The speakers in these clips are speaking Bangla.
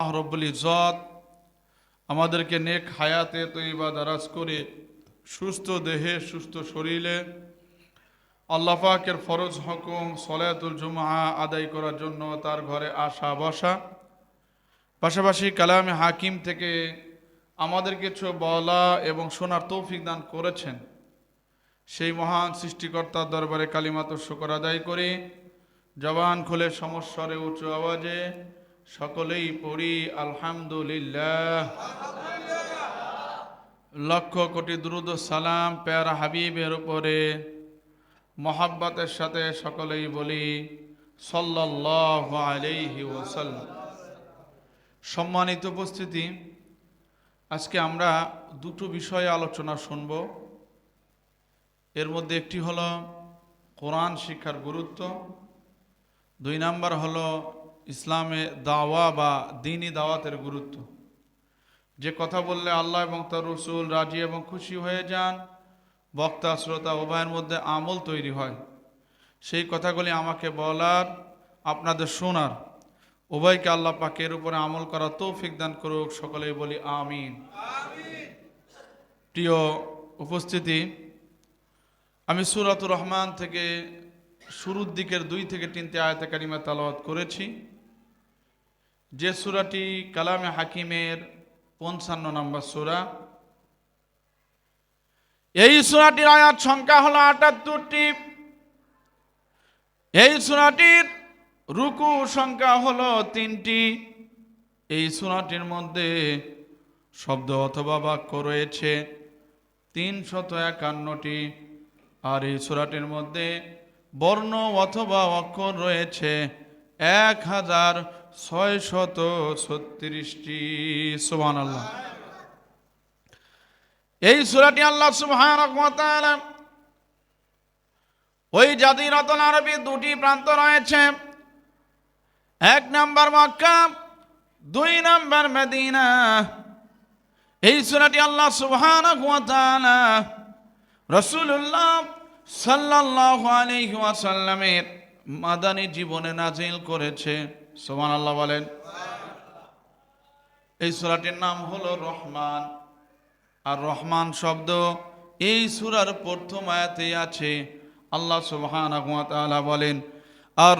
রব্বুল ইজত আমাদেরকে নেক হায়াতে তৈবা দারাজ করে সুস্থ দেহে, সুস্থ শরীরে আল্লাহ পাকের ফরজ হকুম সলাতুল জুমা আদায় করার জন্য তার ঘরে আসা বসা। পাশাপাশি কালামে হাকিম থেকে আমাদের কিছু বলা এবং শোনার তৌফিক দান করেছেন। সেই মহান সৃষ্টিকর্তার দরবারে কালিমাত শুকর আদায় করি। জবান খুলে সমস্বরে উঁচু আওয়াজে সকলেই পড়ি, আলহামদুলিল্লাহ। লক্ষ কোটি দ্রুদ সালাম, পেয়ারা হাবিবের উপরে। মহাব্বাতের সাথে সকলেই বলি সাল্লাহ ওসাল্লাম সম্মানিত উপস্থিতি, আজকে আমরা দুটো বিষয়ে আলোচনা শুনব। এর মধ্যে একটি হলো কোরআন শিক্ষার গুরুত্ব, দুই নাম্বার হলো ইসলামে দাওয়া বা দিনই দাওয়াতের গুরুত্ব। যে কথা বললে আল্লাহ এবং তার রসুল রাজি এবং খুশি হয়ে যান, বক্তা, শ্রোতা উভয়ের মধ্যে আমল তৈরি হয়। সেই কথাগুলি আমাকে বলার, আপনাদের শোনার। উভয়কে আল্লাহ পাকের উপরে আমল করা তৌফিক দান করুক, সকলেই বলি আমিন। প্রিয় উপস্থিতি, আমি সুরাতুর রহমান থেকে শুরুর দিকের দুই থেকে তিনটে আয়তাকারিমা তালাওয়াত করেছি। যে সুরাটি কালামে হাকিমের পঞ্চান্ন নম্বর সুরা, এই সুরাটির আয়াত সংখ্যা হলো আটাত্তরটি। এই সুরাটির রুকু সংখ্যা হলো তিনটি। এই সুরাটির মধ্যে শব্দ অথবা বাক্য রয়েছে তিনশত একান্নটি, আর এই সুরাটির মধ্যে বর্ণ অথবা অক্ষর রয়েছে এক হাজার ছয় শত ছত্রিশটি সোহান আল্লাহ এই সুরাটি আল্লাহ সুবহান ওই জাতিরতন আরবি দুটি প্রান্ত রয়েছে। এক নাম্বার মক্কা, দুই নাম্বার মেদিনা। এই সুরাটি আল্লাহ সুবহান রসুল্লাহ সাল্লাহ আলাইহি ওয়াসাল্লামের মাদানী জীবনে নাজিল করেছে। সোমান আল্লাহ বলেন। এই সুরাটির নাম হলো রহমান। আর রহমান শব্দ এই সুরার প্রথম আয়াতে আছে, আল্লাহ তাআলা বলেন, আর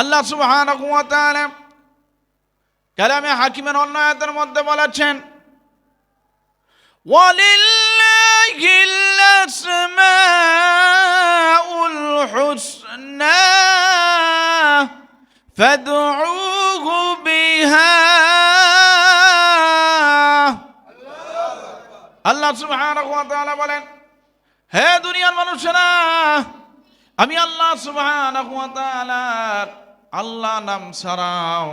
আল্লাহ তাআলা কালামে হাকিমের অন্য আয়াতের মধ্যে বলেছেন ولله الأسماء الحسنى فادعوه بها আল্লাহ সুবহানাহু ওয়া তাআলা বলেন হে দুনিয়ার মানুষেরা আমি আল্লাহ সুবহানাহু ওয়া তাআলা আল্লাহ নাম ছাড়াও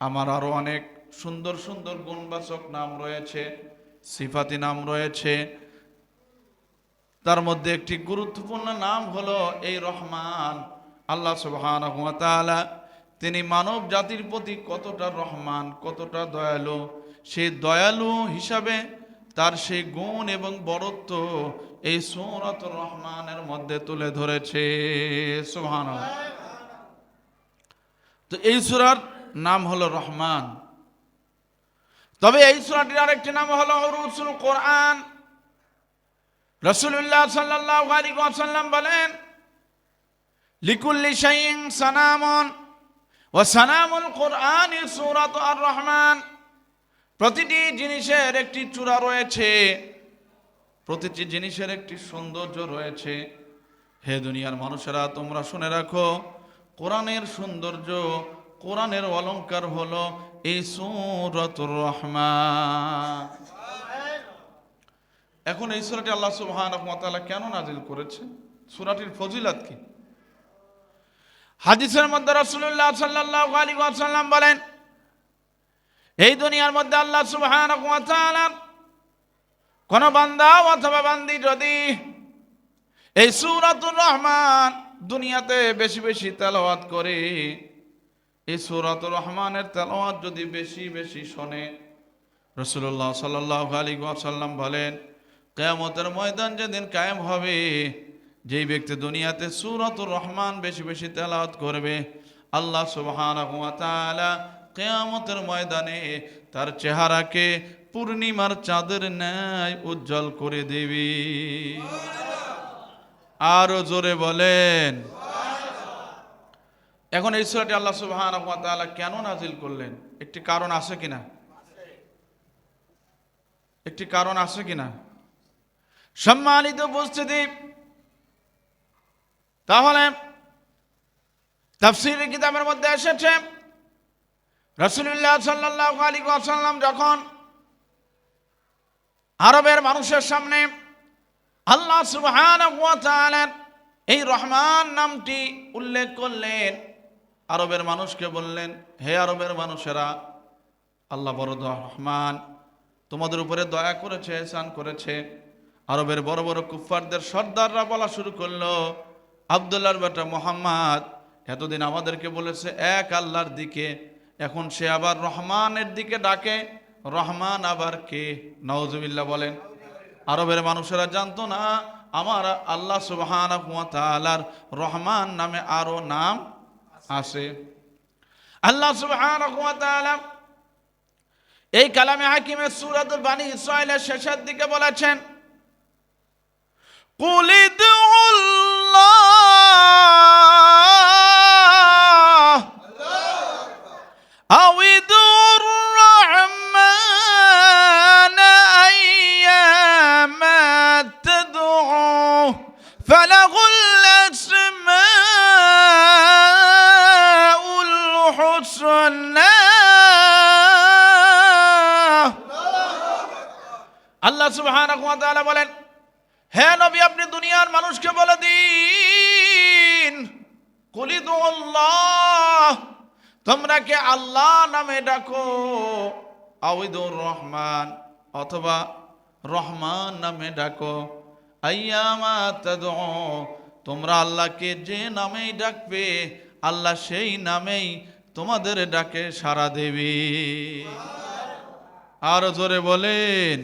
আমার আরো অনেক সুন্দর সুন্দর গুণবাচক নাম রয়েছে সিফাতি নাম রয়েছে। তার মধ্যে একটি গুরুত্বপূর্ণ নাম হলো এই রহমান। আল্লাহ সুবহানাহু ওয়া তিনি মানব জাতির প্রতি কতটা রহমান, কতটা দয়ালু। সেই দয়ালু হিসাবে তার সেই গুণ এবং বরত্ব এই সূরাত রহমানের মধ্যে তুলে ধরেছে। সুবহানাল্লাহ। তো এই সূরার নাম হলো রহমান। তবে এই সুরাটির আরেকটি নাম হলো রুসুল কোরআন। রসুল্লাহ সাল্লাহ আলী ওয়াসাল্লাম বলেন, লিকুল্লি শাইন সানামন ও সানামুল কোরআন সুরাত আর রহমান প্রতিটি জিনিসের একটি চূড়া রয়েছে, প্রতিটি জিনিসের একটি সৌন্দর্য রয়েছে। হে দুনিয়ার মানুষেরা, তোমরা শুনে রাখো, কোরআনের সৌন্দর্য, কোরআনের অলঙ্কার হলো এই সুরতুর রহমান। এখন এই সুরাটি আল্লাহ তাআলা কেন নাজিল করেছে? সূরাটির ফজিলত কি? হাদিসের মধ্যে রাসূলুল্লাহ সাল্লাল্লাহু আলাইহি ওয়াসাল্লাম বলেন, এই দুনিয়ার মধ্যে আল্লাহ সুবহানাহু ওয়া কোন বান্দা অথবা বান্দি যদি এই সুরাতুর রহমান দুনিয়াতে বেশি বেশি তেলাওয়াত করে এই সুরাত রহমানের তেলাওয়াত যদি বেশি বেশি শোনে রসুল্লাহ সাল্লাহ আলী সাল্লাম বলেন, কেয়ামতের ময়দান যেদিন কায়েম হবে, যেই ব্যক্তি দুনিয়াতে সুরতুর রহমান বেশি বেশি তেলাওয়াত করবে, আল্লাহ তাআলা কেয়ামতের ময়দানে তার চেহারাকে পূর্ণিমার চাঁদের ন্যায় উজ্জ্বল করে দেবে। আরও জোরে বলেন। এখন এই সুরাটি আল্লাহ সুবহানাহু তাআলা কেন নাজিল করলেন? একটি কারণ আছে কিনা? একটি কারণ আছে কিনা? সম্মানিত উপস্থিতি, তাহলে তাফসীরের কিতাবের মধ্যে এসেছে রসুল্লাহ সাল্লাহ আলী আসাল্লাম যখন আরবের মানুষের সামনে আল্লাহ সুবহানাহু এই রহমান নামটি উল্লেখ করলেন আরবের মানুষকে বললেন, হে আরবের মানুষেরা, আল্লাহ বড় রহমান, তোমাদের উপরে দয়া করেছে স্নান করেছে। আরবের বড় বড় কুফফারদের সর্দাররা বলা শুরু করল, আবদুল্লাহর বেটা মোহাম্মদ এতদিন আমাদেরকে বলেছে, এক আল্লাহর দিকে, এখন সে আবার রহমানের দিকে ডাকে। রহমান আবার কে? নওজুবিল্লাহ বলেন, আরবের মানুষেরা জানতো না, আমার আল্লাহ ওয়া রহমান নামে আরও নাম আছে আল্লাহ সুবহানাহু ওয়া তাআলা এই কালামে হাকিমের সূরাতুল বানি ইসরাইলের শেষের দিকে বলেছেন قل ادعوا الله أو ادعوا الرحمن أيما تدعوا فله তাআলা বলেন, হে নবী, আপনি দুনিয়ার মানুষকে বলে দিন তোমরা কে আল্লাহ নামে ডাকো আউদুর রহমান, অথবা রহমান নামে ডাকো তোমরা আল্লাহকে যে নামেই ডাকবে, আল্লাহ সেই নামেই তোমাদের ডাকে সারা দেবে। আরও জোরে বলেন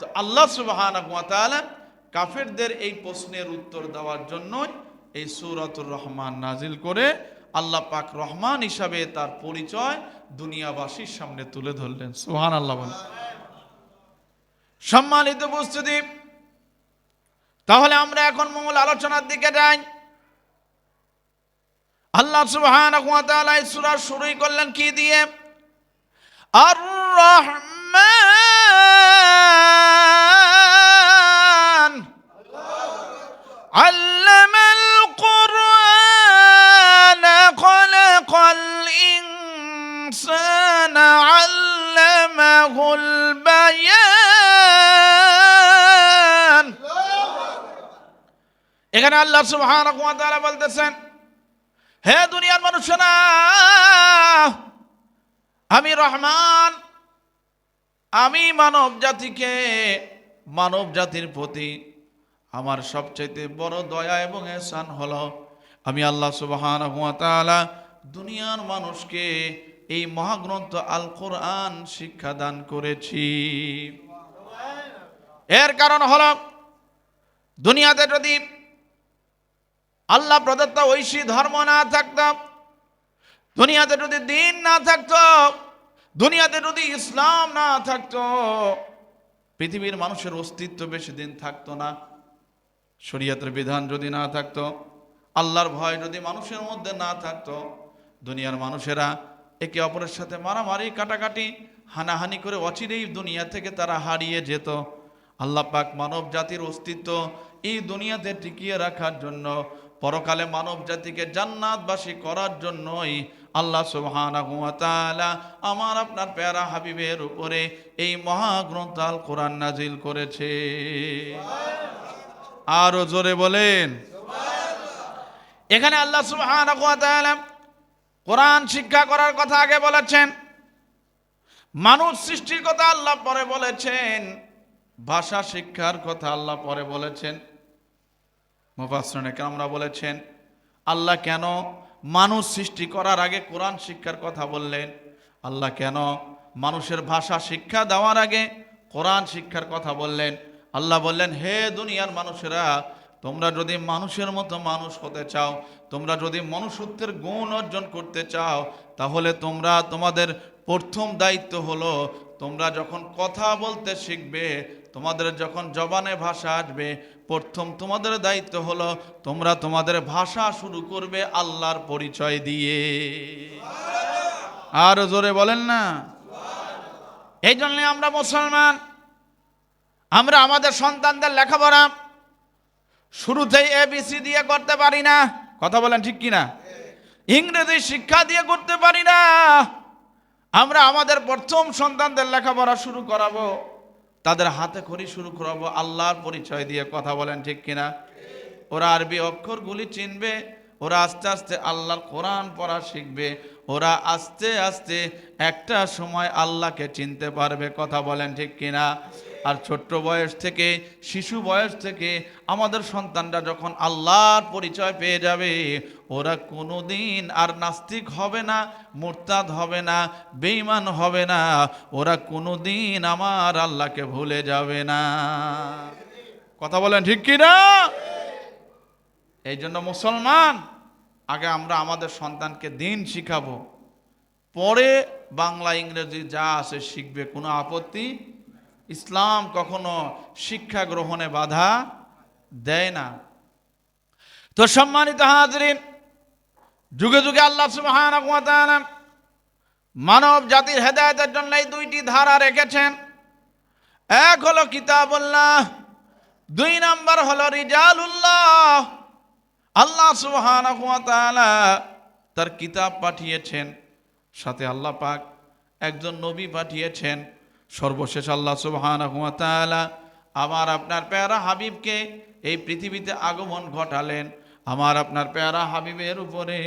তো আল্লাহ তাআলা কাফেরদের এই প্রশ্নের উত্তর দেওয়ার জন্য এই সূরাতুর রহমান নাজিল করে আল্লাহ পাক রহমান হিসাবে তার পরিচয় দুনিয়াবাসীর সামনে তুলে ধরলেন। সুবহানাল্লাহ বলেন। সম্মানিত উপস্থিতি, তাহলে আমরা এখন মূল আলোচনার দিকে যাই। আল্লাহ সুবহানাহু ওয়া শুরুই করলেন কি দিয়ে? আর রহমান علم القرآن خلق الإنسان علمه البيان এখানে আল্লাহ সুবহানাহু ওয়া তাআলা বলতেছেন হে দুনিয়ার মানুষেরা আমি রহমান আমি মানব জাতিকে, মানব জাতির প্রতি আমার সবচাইতে বড় দয়া এবং এহসান হল, আমি আল্লাহ তাআলা দুনিয়ার মানুষকে এই মহাগ্রন্থ আল কোরআন শিক্ষা দান করেছি। এর কারণ হল, দুনিয়াতে যদি আল্লাহ প্রদত্ত ঐশী ধর্ম না থাকত, দুনিয়াতে যদি দিন না থাকতো দুনিয়াতে যদি ইসলাম না থাকতো, পৃথিবীর মানুষের অস্তিত্ব বেশি দিন থাকতো না। শরীয়তের বিধান যদি না থাকতো, আল্লাহর ভয় যদি মানুষের মধ্যে না থাকতো, দুনিয়ার মানুষেরা একে অপরের সাথে মারামারি, কাটাকাটি, হানাহানি করে অচিরেই দুনিয়া থেকে তারা হারিয়ে যেত। আল্লাহ পাক মানব জাতির অস্তিত্ব এই দুনিয়াতে টিকিয়ে রাখার জন্য, পরকালে মানব জাতিকে জান্নাতবাসী করার জন্যই আল্লাহ সুবহানাহু আমার আপনার প্যারা হাবিবের উপরে এই মহাগ্রন্থ আল কোরআন নাজিল করেছে। আরও জোরে বলেন। এখানে আল্লাহ সুবহানাহু ওয়া কোরআন শিক্ষা করার কথা আগে বলেছেন। মানুষ সৃষ্টির কথা আল্লাহ পরে বলেছেন, ভাষা শিক্ষার কথা আল্লাহ পরে বলেছেন। মুফাসসিরিনে কেরামরা বলেছেন, আল্লাহ কেন মানুষ সৃষ্টি করার আগে কোরআন শিক্ষার কথা বললেন। আল্লাহ কেন? মানুষের ভাষা শিক্ষা দেওয়ার আগে কোরআন শিক্ষার কথা বললেন। আল্লাহ বললেন, হে দুনিয়ার মানুষেরা, তোমরা যদি মানুষের মতো মানুষ হতে চাও, তোমরা যদি মনুষ্যত্বের গুণ অর্জন করতে চাও, তাহলে তোমরা তোমাদের প্রথম দায়িত্ব হলো, তোমরা যখন কথা বলতে শিখবে তোমাদের যখন জবানে ভাষা আসবে, প্রথম তোমাদের দায়িত্ব হলো তোমরা তোমাদের ভাষা শুরু করবে আল্লাহর পরিচয় দিয়ে। আর জোরে বলেন না। এই জন্য আমরা মুসলমান, আমরা আমাদের সন্তানদের লেখাপড়া শুরুতেই এবিসি দিয়ে করতে পারি না। কথা বলেন ঠিক কিনা? ইংরেজি শিক্ষা দিয়ে করতে পারি না। আমরা আমাদের প্রথম সন্তানদের লেখাপড়া শুরু করাবো। তাদের হাতে খড়ি শুরু করাবো, আল্লাহর পরিচয় দিয়ে কথা বলেন ঠিক কিনা? ওরা আরবি অক্ষরগুলি চিনবে, ওরা আস্তে আস্তে আল্লাহর কোরআন পড়া শিখবে, ওরা আস্তে আস্তে একটা সময় আল্লাহকে চিনতে পারবে, কথা বলেন ঠিক কিনা? আর ছোট্ট বয়স থেকে, শিশু বয়স থেকে আমাদের সন্তানরা যখন আল্লাহর পরিচয় পেয়ে যাবে, ওরা কোনো দিন আর নাস্তিক হবে না, মোরতাদ হবে না, বেঈমান হবে না, ওরা কোনো দিন আমার আল্লাহকে ভুলে যাবে না। কথা বলেন ঠিক কিনা এই জন্য মুসলমান, আগে আমরা আমাদের সন্তানকে দিন শিখাবো, পরে বাংলা, ইংরেজি যা আছে শিখবে, কোনো আপত্তি ইসলাম কখনো শিক্ষা গ্রহণে বাধা দেয় না। তো সম্মানিত হাজরিন, যুগে যুগে আল্লাহ সুবহানাহু ওয়া মানব জাতির হেদায়েতের জন্য এই দুইটি ধারা রেখেছেন। এক হলো কিতাবুল্লাহ, দুই নম্বর হলো রিজালুল্লাহ। আল্লাহ ওয়া তার কিতাব পাঠিয়েছেন, সাথে আল্লাহ পাক একজন নবী পাঠিয়েছেন। সর্বশেষ আল্লাহ তাআলা আমার আপনার পেয়ারা হাবিবকে এই পৃথিবীতে আগমন ঘটালেন। আমার আপনার পেয়ারা হাবিবের উপরে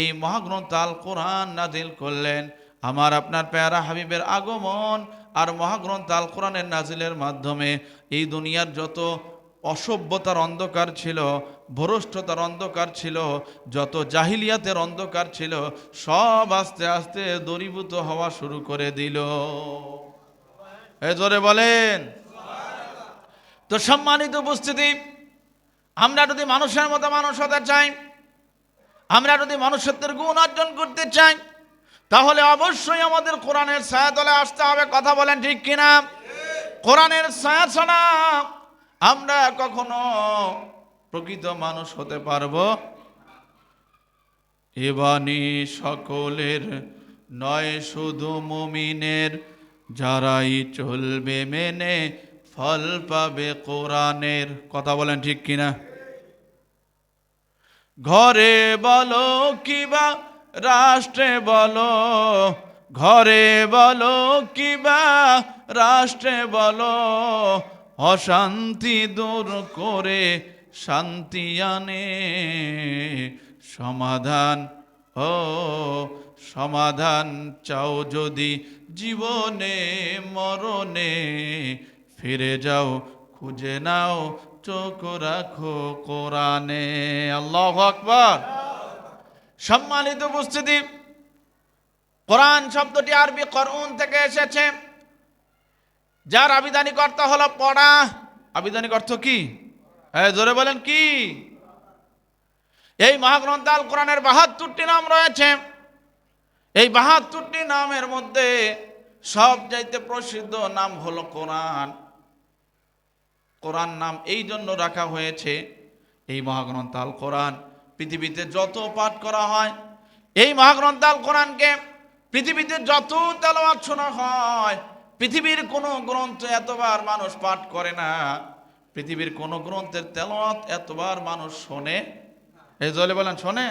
এই মহাগ্রন্থ আল কোরআন নাজিল করলেন। আমার আপনার পেয়ারা হাবিবের আগমন আর মহাগ্রন্থ আল কোরআনের নাজিলের মাধ্যমে এই দুনিয়ার যত অসভ্যতার অন্ধকার ছিল, ভ্রষ্টতার অন্ধকার ছিল, যত জাহিলিয়াতের অন্ধকার ছিল, সব আস্তে আস্তে দূরীভূত হওয়া শুরু করে দিল। এ জোরে বলেন। তো সম্মানিত উপস্থিতি, আমরা যদি মানুষের মতো মানুষ হতে চাই, আমরা যদি মনুষ্যত্বের গুণ অর্জন করতে চাই, তাহলে অবশ্যই আমাদের কোরআনের ছায়াতলে আসতে হবে। কথা বলেন ঠিক কিনা? কোরআনের ছায়া ছাড়া আমরা কখনো প্রকৃত মানুষ হতে পারব? এবানি সকলের নয়, শুধু মুমিনের যারাই চলবে মেনে, ফল পাবে কোরআনের। কথা বলেন ঠিক কিনা? ঘরে বলো কিবা, রাষ্ট্রে বলো। ঘরে বলো কিবা, রাষ্ট্রে বলো। অশান্তি দূর করে শান্তি আনে। সমাধান, ও সমাধান চাও যদি জীবনে, মরণে। ফিরে যাও, খুঁজে নাও, চোখ রাখো কোরআনে। আল্লাহ আকবর। সম্মানিত উপস্থিতি, কোরআন শব্দটি আরবি করুন থেকে এসেছে। যার আবিধানিক অর্থ হলো পড়া। আবিধানিক অর্থ কি? হ্যাঁ জোরে বলেন কি? এই মহাগ্রন্থ আল কোরআনের বাহাত্তরটি নাম রয়েছে। এই বাহাত্তরটি নামের মধ্যে সব চাইতে প্রসিদ্ধ নাম হলো কোরআন। কোরআন নাম এই জন্য রাখা হয়েছে, এই মহাগ্রন্থ আল কোরআন। পৃথিবীতে যত পাঠ করা হয়, এই মহাগ্রন্থ আল কোরআনকে পৃথিবীতে যত তেলাওয়াত শোনা হয়, পৃথিবীর কোনো গ্রন্থ এতবার মানুষ পাঠ করে না। পৃথিবীর কোনো গ্রন্থের তেলাওয়াত এতবার মানুষ শোনে। এই জলে বলেন, শোনে?